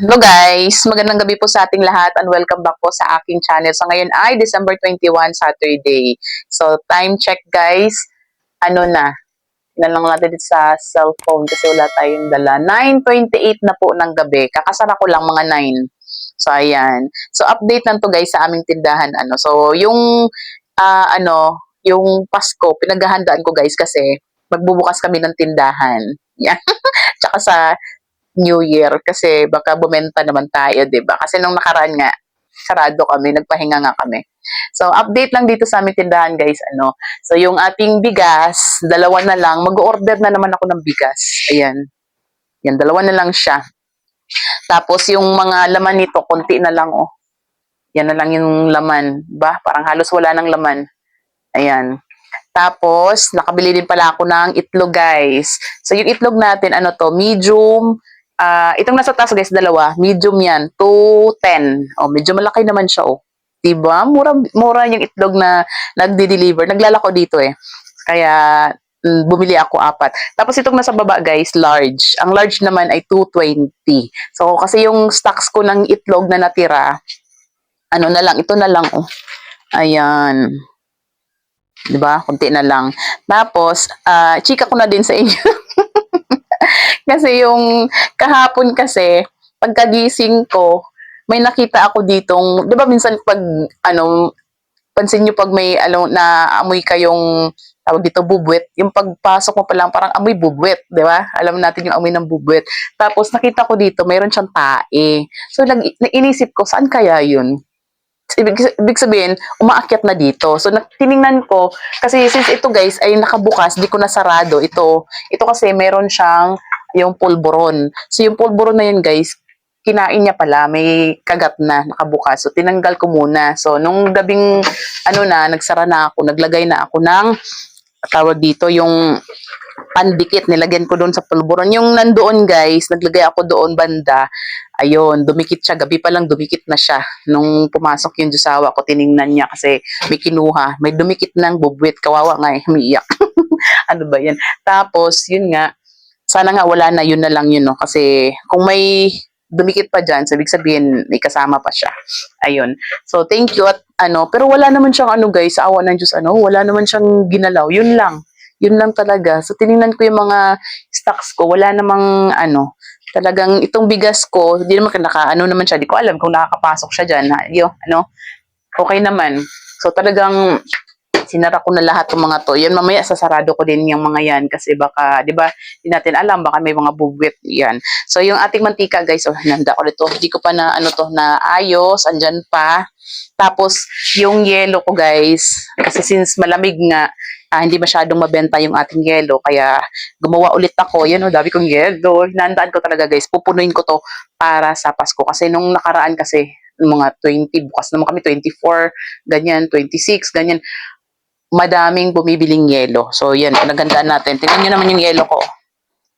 Hello guys, magandang gabi po sa ating lahat and welcome back po sa aking channel. So ngayon ay December 21, Saturday. So time check guys, ano na, Tingnan lang natin sa cellphone kasi wala tayong dala. 9.28 na po ng gabi. Kakasara ko lang mga 9. So ayan. So update lang to guys sa aming tindahan. Ano. So yung ah, ano, yung Pasko, pinaghahandaan ko guys kasi magbubukas kami ng tindahan. Yan. Tsaka sa New Year kasi baka bumenta naman tayo, 'di ba? Kasi nung nakaraan nga sarado kami, nagpahinga nga kami. So update lang dito sa aming tindahan, guys, ano. So yung ating bigas, dalawa na lang, mag-order na naman ako ng bigas. Ayan. Yan, dalawa na lang siya. Tapos yung mga laman nito, konti na lang, oh. Yan na lang yung laman, ba? Parang halos wala ng laman. Ayan. Tapos, nakabili din pala ako ng itlog, guys. So, yung itlog natin, ano to, medium, ah itong nasa taas, guys, dalawa, medium yan, 210. Oh, medyo malaki naman siya, oh. Diba? Mura, mura yung itlog na nagde-deliver. Naglalako dito, eh. Kaya, mm, bumili ako apat. Tapos itong nasa baba, guys, large. Ang large naman ay 220. So, kasi yung stocks ko ng itlog na natira, ano na lang, ito na lang, oh. Ayan. 'di ba? Kunti na lang. Tapos, ah chika ko na din sa inyo. kasi yung kahapon kasi, pagkagising ko, may nakita ako ditong, 'di ba minsan pag ano, pansin niyo pag may ano na amoy kayong tawag dito bubwet, yung pagpasok mo pa lang parang amoy bubwet, 'di ba? Alam natin yung amoy ng bubwet. Tapos nakita ko dito, mayroon siyang tae. So nag inisip ko, saan kaya 'yun? ibig, ibig sabihin, umaakyat na dito. So, tiningnan ko, kasi since ito guys ay nakabukas, di ko nasarado. Ito, ito kasi meron siyang yung pulburon. So, yung pulburon na yun guys, kinain niya pala, may kagat na nakabukas. So, tinanggal ko muna. So, nung gabing, ano na, nagsara na ako, naglagay na ako ng, tawag dito, yung pandikit, nilagyan ko doon sa pulburon. Yung nandoon guys, naglagay ako doon banda, ayun, dumikit siya. Gabi pa lang dumikit na siya. Nung pumasok yung jusawa ko, tiningnan niya kasi may kinuha. May dumikit ng bubwit. Kawawa nga eh, umiiyak. ano ba yan? Tapos, yun nga, sana nga wala na, yun na lang yun, no? Kasi kung may dumikit pa dyan, so ibig sabihin, may kasama pa siya. Ayun. So, thank you at ano, pero wala naman siyang ano guys, sa awa ng Diyos, ano, wala naman siyang ginalaw. Yun lang. Yun lang talaga. So, tiningnan ko yung mga stocks ko, wala namang ano, talagang itong bigas ko, hindi naman naka, ano naman siya, di ko alam kung nakakapasok siya dyan. Ha? Yo, ano, okay naman. So talagang sinara ko na lahat ng mga to. Yan mamaya sasarado ko din yung mga yan kasi baka, di ba, hindi natin alam, baka may mga bugwit yan. So yung ating mantika guys, oh, nanda ko dito. Hindi ko pa na, ano to, na ayos, andyan pa. Tapos yung yelo ko guys, kasi since malamig nga, ah, hindi masyadong mabenta yung ating yelo. Kaya gumawa ulit ako. Yan o, dami kong yelo. Hinandaan ko talaga guys. Pupunuin ko to para sa Pasko. Kasi nung nakaraan kasi, mga 20, bukas naman kami, 24, ganyan, 26, ganyan. Madaming bumibiling yelo. So yan, nagandaan natin. Tingnan nyo naman yung yelo ko.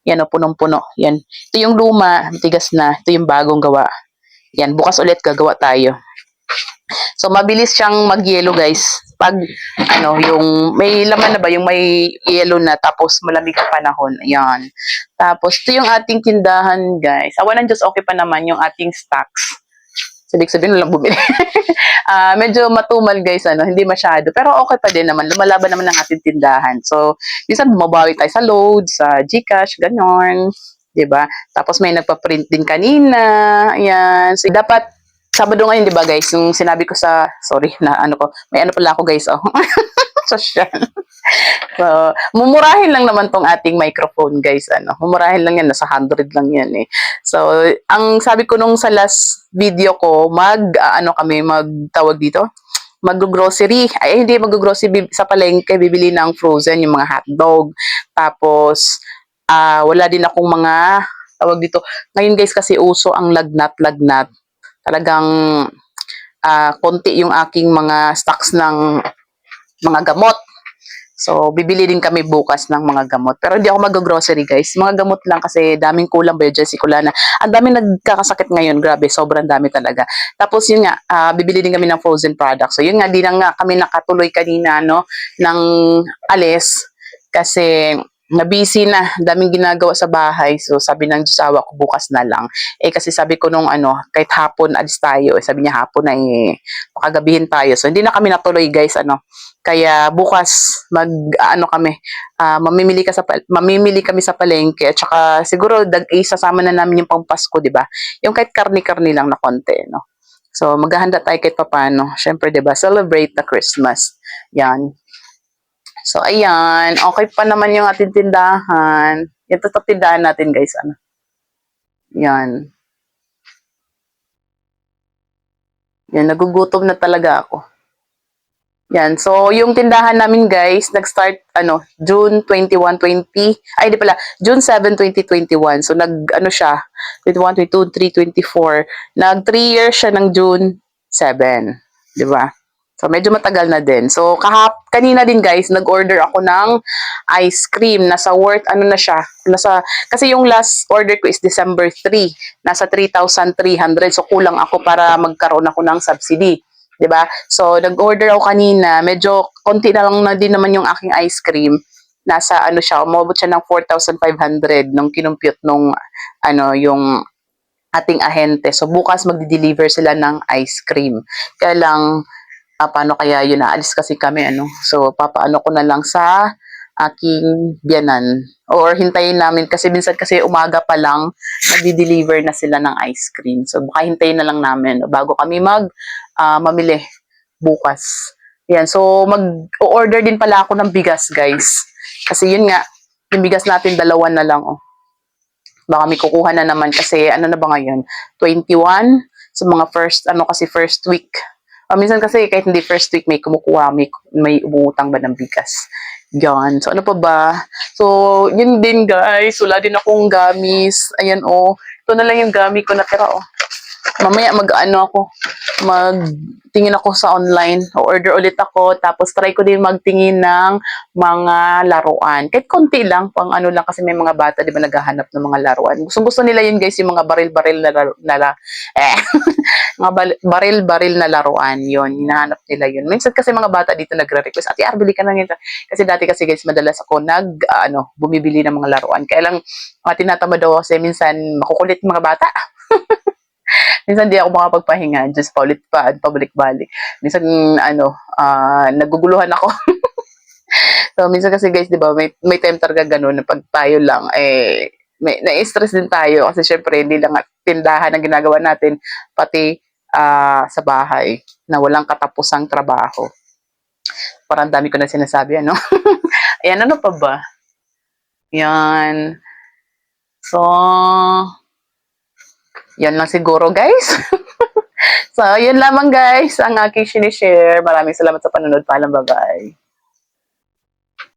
Yan o, punong-puno. Yan. Ito yung luma, tigas na. Ito yung bagong gawa. Yan, bukas ulit gagawa tayo. So, mabilis siyang mag-yellow, guys. Pag, ano, yung, may laman na ba, yung may yellow na, tapos malamig ang panahon. Ayan. Tapos, ito yung ating tindahan, guys. Awan ng Diyos, okay pa naman yung ating stocks. So, ibig sabihin, walang bumili. Ah, medyo matumal, guys, ano, hindi masyado. Pero okay pa din naman. Lumalaban naman ang ating tindahan. So, minsan bumabawi tayo sa load, sa Gcash, ganyan. ba? Tapos may nagpa-print din kanina. Ayan. So, dapat Sabado ngayon, di ba guys, yung sinabi ko sa, sorry, na ano ko, may ano pala ako guys, oh. Social. so, mumurahin lang naman tong ating microphone guys, ano. Mumurahin lang yan, nasa 100 lang yan eh. So, ang sabi ko nung sa last video ko, mag, ah, ano kami, magtawag dito, mag-grocery. Ay, hindi mag-grocery sa palengke, bibili ng frozen, yung mga hotdog. Tapos, ah wala din akong mga, tawag dito, ngayon guys kasi uso ang lagnat-lagnat talagang ah konti yung aking mga stocks ng mga gamot. So, bibili din kami bukas ng mga gamot. Pero hindi ako mag-grocery, guys. Mga gamot lang kasi daming kulang ba Jessie Kulana. Ang daming nagkakasakit ngayon. Grabe, sobrang dami talaga. Tapos yun nga, ah, bibili din kami ng frozen products. So, yun nga, di na nga kami nakatuloy kanina, no, ng alis. Kasi na busy na, daming ginagawa sa bahay. So sabi ng jowa ko bukas na lang. Eh kasi sabi ko nung ano, kahit hapon alis tayo. Eh, sabi niya hapon na eh, makagabihin tayo. So hindi na kami natuloy guys, ano. Kaya bukas mag ano kami, ah, mamimili ka sa mamimili kami sa palengke at saka siguro dag isasama na namin yung pampasko, 'di ba? Yung kahit karni-karni lang na konti, no. So maghahanda tayo kahit papaano. Syempre, 'di ba? Celebrate the Christmas. Yan. So, ayan. Okay pa naman yung ating tindahan. Ito to tindahan natin, guys. Ano? Yan. Yan, nagugutom na talaga ako. Yan. So, yung tindahan namin, guys, nag-start, ano, June 21, 20. Ay, di pala. June 7, 2021. So, nag, ano siya, 21, 22, 3, 24. Nag 3 years siya ng June 7. Di ba? So, medyo matagal na din. So, kahap, kanina din guys, nag-order ako ng ice cream. Nasa worth, ano na siya? Nasa, kasi yung last order ko is December 3. Nasa 3,300. So, kulang ako para magkaroon ako ng subsidy. 'di ba? So, nag-order ako kanina. Medyo konti na lang na din naman yung aking ice cream. Nasa ano siya, umabot siya ng 4,500 nung kinumpute nung ano, yung ating ahente. So, bukas magdi-deliver sila ng ice cream. Kaya lang, ah, paano kaya yun, naalis kasi kami, ano. So, papaano ko na lang sa aking biyanan. Or hintayin namin, kasi minsan kasi umaga pa lang, nagdi-deliver na sila ng ice cream. So, baka hintayin na lang namin no, bago kami mag ah, mamili bukas. Yan. So, mag-order din pala ako ng bigas, guys. Kasi yun nga, yung bigas natin, dalawa na lang, oh. Baka may kukuha na naman kasi ano na ba ngayon? 21 sa mga first ano kasi first week. Minsan kasi kahit hindi first week may kumukuha, may may umuutang ba ng bigas. Yan. So ano pa ba? So yun din guys, wala din akong gamis. Ayan oh. Ito na lang yung gamit ko natira oh. Mamaya mag-ano ako, magtingin ako sa online, order ulit ako, tapos try ko din magtingin ng mga laruan. Kahit konti lang, pang ano lang kasi may mga bata, di ba, naghahanap ng mga laruan. Gusto gusto nila yun guys, yung mga baril-baril na, na, la- eh, mga baril-baril na laruan, yun, hinahanap nila yun. Minsan kasi mga bata dito nagre-request, ate, ar, bili ka na nito. Kasi dati kasi guys, madalas ako nag, ah, ano, bumibili ng mga laruan. Kaya lang, mga tinatamad daw kasi minsan makukulit mga bata. minsan di ako makapagpahinga, just paulit pa, pabalik-balik. Minsan, ano, ah, naguguluhan ako. so, minsan kasi guys, di ba, may, may time talaga ganun, na pag tayo lang, eh, may, na-stress din tayo kasi syempre, hindi lang tindahan ang ginagawa natin, pati ah, sa bahay, na walang katapusang trabaho. Parang dami ko na sinasabi, ano? Ayan, ano pa ba? Yan. So, yan lang siguro, guys. so, yun lamang, guys, ang aking sinishare. Maraming salamat sa panonood. Paalam, bye-bye.